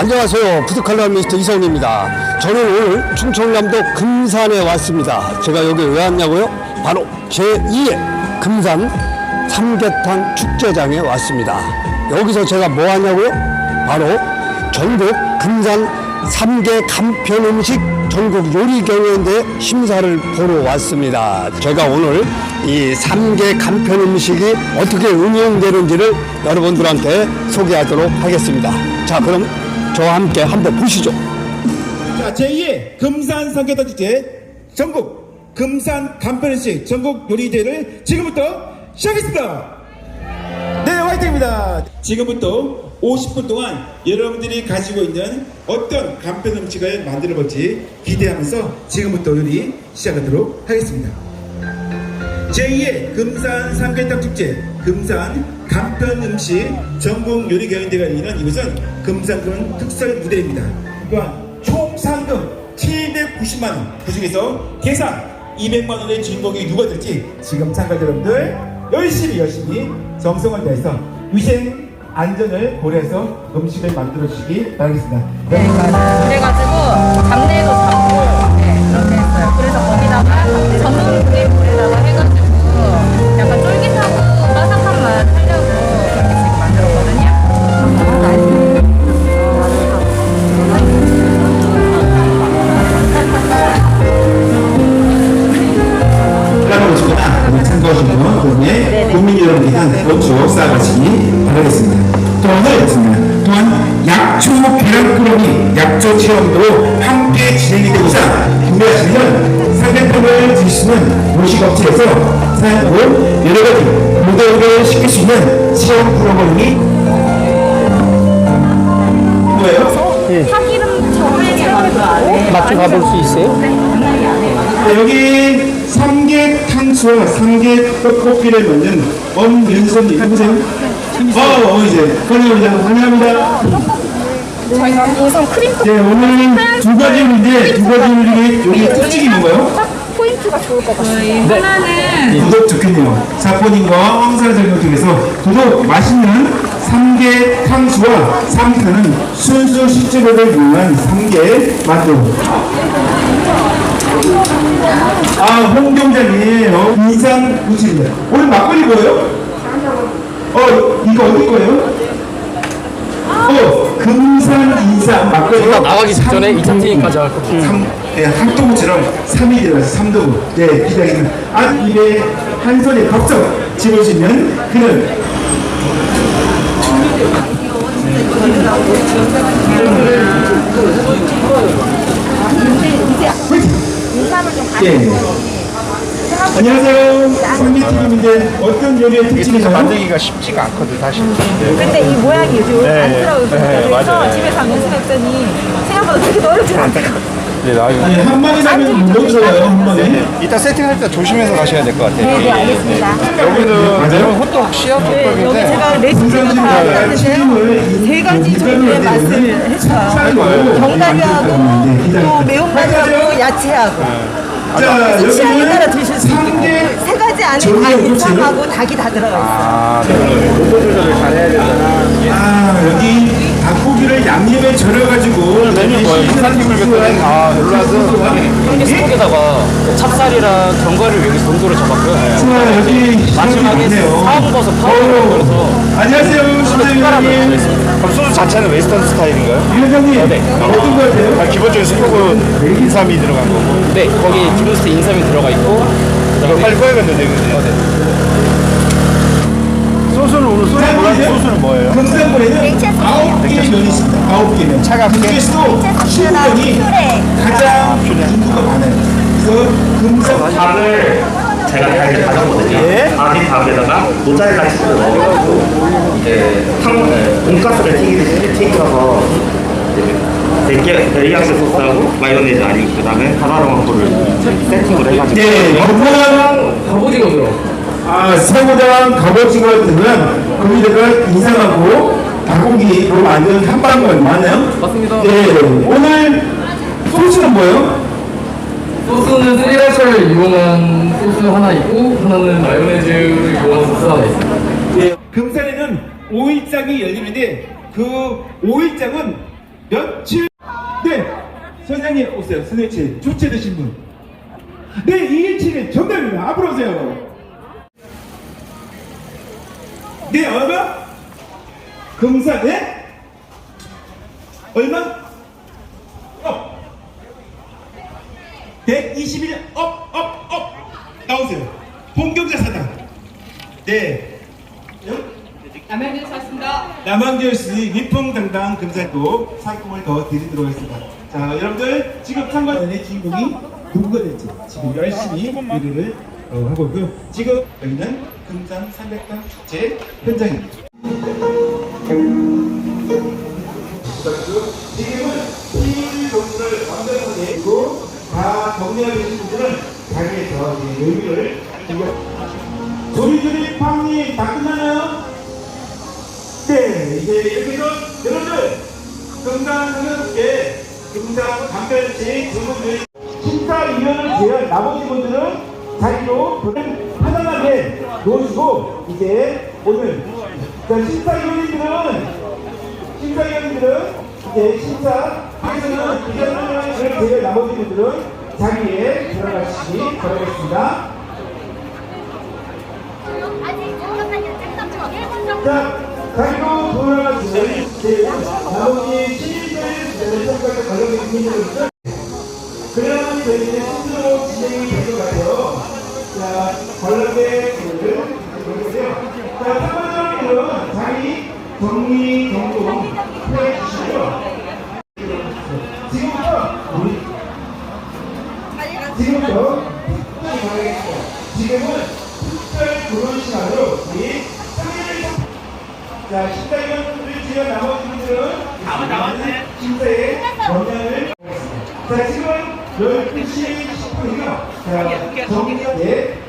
안녕하세요. 푸드칼럼니스트 이성입니다. 저는 오늘 충청남도 금산에 왔습니다. 제가 여기 왜 왔냐고요? 바로 제2의 금산 삼계탕 축제장에 왔습니다. 여기서 제가 뭐 하냐고요? 바로 전국 금산 삼계 간편 음식 전국 요리 경연대 심사를 보러 왔습니다. 제가 오늘 이 삼계 간편 음식이 어떻게 응용되는지를 여러분들한테 소개하도록 하겠습니다. 자, 그럼 저와 함께 한번 보시죠. 자, 제2의 금산 삼계탕 축제 전국 금산 간편음식 전국 요리대회를 지금부터 시작하겠습니다. 네, 화이팅입니다. 지금부터 50분 동안 여러분들이 가지고 있는 어떤 간편 음식을 만들어 볼지 기대하면서 지금부터 요리 시작하도록 하겠습니다. 제2의 금산 삼계탕 축제 금산 간편 음식 전국 요리 경연대가 열리는 이곳은 금산군 특설 무대입니다. 또한 총 상금 790만 원, 그 중에서 계산 200만 원의 주인공이 누가 될지 지금 참가자 여러분들 열심히 열심히 정성을 다해서 위생 안전을 고려해서 음식을 만들어 주시기 바라겠습니다. 네. 그래가지고 잡내도 참가하시는 분의 국민 여러분께 한 원추 쌓아가시기 바라겠습니다. 또 오늘 있습니다. 또한 약초 계란꾸러기 약초 체험도 함께 진행이 되고자 구매하시면 상대편을 드시는 요식업체에서 사용하고 여러 가지 무더기를 식힐 수 있는 체험 프로그램이 뭐예요? 파기름 저음에 맛좀 가볼 수 있어요? 네, 여기 삼계탕수와 삼계떡볶이를 만든 엄윤선님 누구세요? 어, 어 이제 환영합니다. 환영합니다. 저희가 우선 크림 네, 오늘 두 가지 요리인데 두 가지 요리 요리 특징이 뭔가요? 딱 포인트가 좋을 것 같아요. 하나는 구독 좋겠네요. 사포님과 황사를 설명 중에서 구독 맛있는 삼계 탕수와 삼계탕은 순수 식재료를 이용한 삼계 만두. 아, 홍경장님, 어, 인상 우치입니다. 오늘 막걸리 뭐예요? 어, 이거 어디 거예요? 어, 금산 인삼 막걸리가 나가기 직전에 이 차트니까지 할 겁니다. 삼, 네, 한동구처럼 3이 들어가서 삼동구. 네, 기장에는 아, 입에 한 손에 걱정 집어주면 그는 예. 안녕하세요. 삼계튀김인데 어떤 요리의 특징이나요? 만들기가 쉽지가 않거든 사실. 근데 이 모양이 요즘 네, 안쓰러워서 네, 그래서 맞아요. 집에서 연습했더니 생각보다 그렇게 어렵지 않더라고요. 네, 나 이거 아니, 한 마리 사면 못 들어가요, 한 마리. 이따 세팅할 때 조심해서 가셔야 될 것 같아요. 네, 네, 알겠습니다. 여기는 맞아요? 여기는 호떡 씨앗 네, 여기 호떡인데 제가 레시피를 다 알려드렸는데요. 세 가지 종류의 맛을 했어요. 견과류하고 또 매운맛하고 야채하고 자, 취향에 따라 드실 수 있고 삼계 세 가지 안에 다 인삼하고 닭이 다 들어가 있어요. 아, 온도 조절을 잘 해야 되잖아. 아, 여기 닭고기를 양념에 절여가지고 메뉴 뭐예요? 뱉어낸 아, 놀라서 이 스톡에다가 찹쌀이랑 견과류 여기 정도를 잡았고요. 자, 여기 마지막에 있네요. 사과버섯 파우더를 넣어서 안녕하세요, 심사위원님. 그럼 소스 자체는 웨스턴 스타일인가요? 위원장님, 어떤 거 같아요? 아, 기본적인 스톡은 인삼이 들어간 거고. 네, 거기 기본스트 인삼이 들어가 있고 이거 빨리 꺼야겠는데. 소스 몰라 소스는 뭐예요? 금산군에는 아홉 개의 면이 있습니다. 아홉 개 면. 차갑게? 그 중에서도 신면이 가장 인구가 많아요. 그래서 금산 밥을 제가 잘 가졌거든요. 밥이 밥에다가 모짜렐라 치즈를 넣어가지고 이제 탕 네, 돈가스를 튀기듯이 튀겨서 이제 데리야끼 소스하고 마요네즈 아니고 그 다음에 바다로망고를 세팅을 해가지고 네, 건강 갑오징어 들어. 아, 새우장 갑오징어 들면 거기다가 인상하고 닭고기 그거 만든 한방울 맞나요? 맞습니다. 네, 오늘 소스는 뭐예요? 소스는 스리라차를 이용한 소스 하나 있고 하나는 마요네즈를 이용한 소스 하나 있어요. 네, 금산에는 5일장이 열리는데 그 5일장은 며칠 네 선생님 오세요 선생님 주체 되신 분 네, 217은 정답입니다. 앞으로 오세요. 네, 얼마? 금사, 네? 얼마? 업. 121, 업, 업, 업. 나오세요. 본경자 사당. 네. 남양주 샀습니다. 남한교수의 위풍당당 금산도 상품을 더 드리도록 하겠습니다. 자, 여러분들 지금 참가단의 주인공이 누구가 될지 지금 열심히 어, 하고 있고요. 지금 여기는 금산 300단 축제 현장입니다. 자리로 돈을 편안하게 놓으시고 이제 오늘 자, 심사위원님들은 심사위원님들은 이제 심사에서는 의견을 제외한 나머지 분들은 자리에 들어가시기 바라겠습니다. 아직 잠깐만요. 잠깐만요. 1분 정도. 자, 자기도 돌아가시는 나머지 시민들의 선거에 관련된 국민들은 그래야만 저희는 스스로 진행이 될 것 같아요. 자, 분들 보세요. 자, 분은 자기 정리 정돈 해 주시고요. 지금부터 우리 지금부터 특별히 가겠습니다. 지금은 특별 결혼 시간으로 우리 승리를 자, 심사위원분들 지금 나머지 분들은 다 나왔네. 심사에 영향을 자, 지금 12시 10분이요. 자, 정리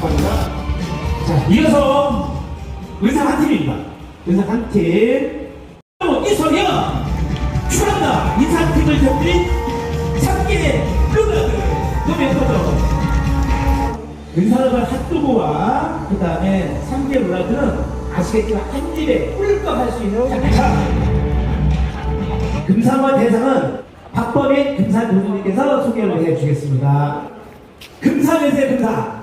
감사합니다. 자, 이어서 의사 한 팀입니다. 의사 한 팀. 이성현 축하한다. 인사 한 팀을 곁들인 3개 루나들 노면서도 의사를 핫도그와 그 다음에 3개 루나들은 아시겠지만 한 입에 꿀꺽 할 수 있는 자, 금상과 대상은 박범인 금산 교수님께서 소개를 해주겠습니다. 금산에서의 금산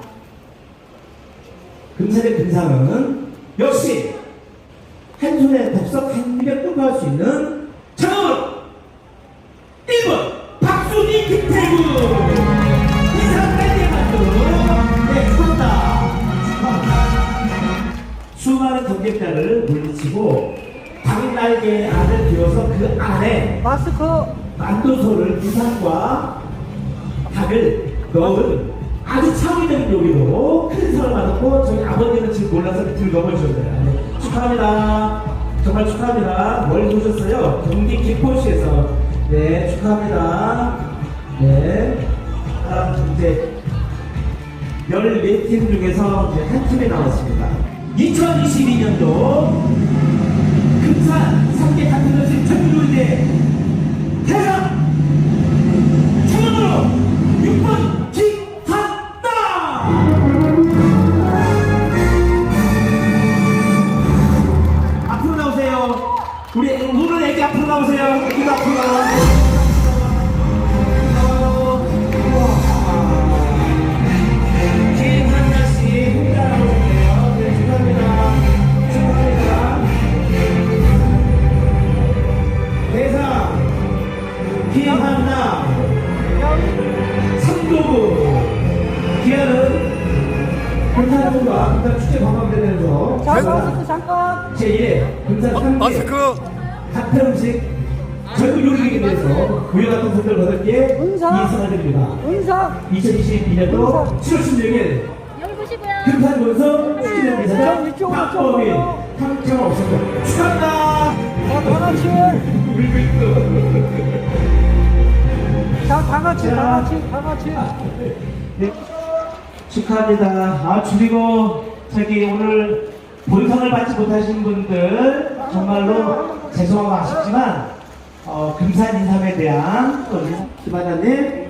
금산의 금상은 역시 한 손에 덥석 한 입에 꿀할 수 있는 정원 1번 박순희 김태구! 이상 날개 만두 네 축하합니다! 축하합니다 수많은 관객자를 물리치고 당날개 안을 비워서 그 안에 마스크! 만두소를 이상과 닭을 넣은 아주 창의적인 요리로 큰 사랑 받았고 저희 아버님은 지금 몰라서 밑을 넘어주셨네요. 네, 축하합니다. 정말 축하합니다. 멀리 오셨어요. 경기 김포시에서 네 축하합니다. 네. 다음 이제 14팀 중에서 이제 한 팀이 나왔습니다. 2022년도 금산 3개 같은 것을 전국요리대 대상 김한나 삼도구. 기아는 금산동과 금산 축제 관광대회에서 잠깐 잠깐. 제1회 금산 3개 마스크. 간편 음식 전국 요리에 대해서 부여 같은 선물 받을 게 인사가 됩니다. 2022년도 7월 16일 보시고요. 금산 원성 수진의 이사장 박범희 황청 없었고 축하합니다. 네. 축하합니다. 아, 그리고 저기 오늘 본상을 받지 못하신 분들 정말로 죄송하고 아쉽지만 어, 금산 인삼에 대한 또 김하나님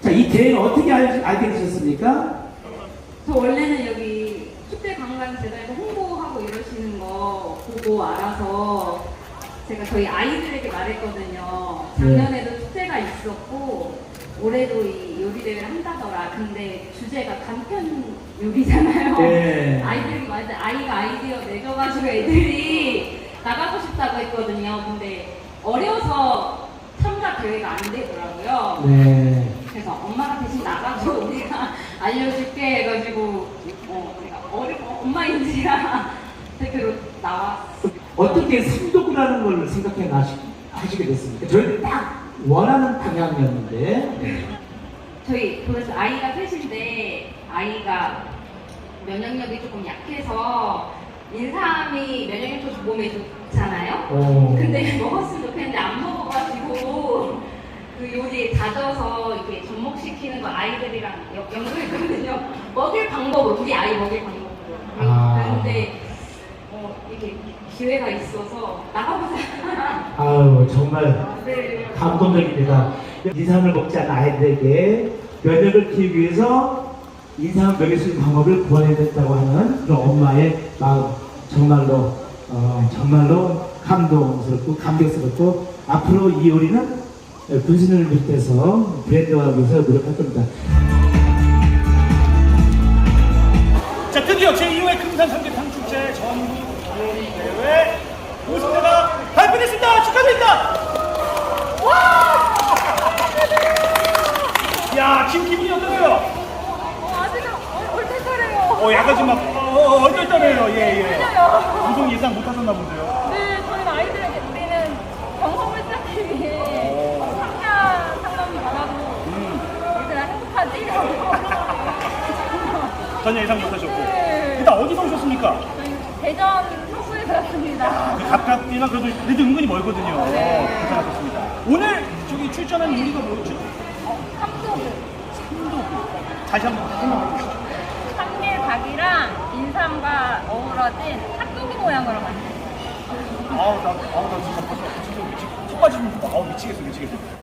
자, 이 대회는 어떻게 알, 알게 되셨습니까? 저 원래는 여기 축제 관광재단에서 홍보하고 이러시는 거 보고 알아서 제가 저희 아이들에게 말했거든요. 작년에도 축제가 있었고 올해도 이 요리 대회를 한다더라. 근데 주제가 간편 요리잖아요. 네. 아이들이 완전 아이가 아이디어 내줘가지고 애들이 나가고 싶다고 했거든요. 근데 어려서 참가 대회가 안 되더라고요. 네. 그래서 엄마가 대신 나가서 우리가 알려줄게 해가지고 어, 어려 어, 엄마인지라 대표로 나왔어. 어떻게 삼도구라는 걸 생각해 나시, 하시게 됐습니까? 저희는 딱 원하는 방향이었는데 저희 그래서 아이가 셋인데 아이가 면역력이 조금 약해서 인삼이 면역력 좀 몸에 좋잖아요. 오. 근데 먹었으면 좋겠는데 안 먹어가지고 그 요리에 다져서 이렇게 접목시키는 거 아이들이랑 여- 연구했거든요. 먹일 방법을 우리 아이 먹일 방법으로. 아. 그런데 어, 이게 기회가 있어서 나가보자. 아유 정말 네. 감동적입니다. 인삼을 먹지 않은 아이들에게 면역을 키우기 위해서 인삼을 먹일 수 있는 방법을 구해야 된다고 하는 그런 엄마의 마음 정말로 어, 정말로 감동스럽고 감격스럽고 앞으로 이 요리는 군신을 비롯해서 브랜드화하기 위해서 노력할 겁니다. 전혀 예상 못 하셨고. 네. 일단 어디서 오셨습니까? 대전 서구에서 왔습니다. 가깝지만 그래도, 그래도 은근히 멀거든요. 네. 어, 고생하셨습니다. 오늘 저기 출전한 요리가 뭐였죠? 삼도구, 다시 한번 설명해 주시죠. 참깨 닭이랑 인삼과 어우러진 핫도그 모양으로 만든 아우, 나, 아우, 나 진짜 벌써 진짜 미치, 속 빠지는 거, 아우, 미치겠어, 미치겠어.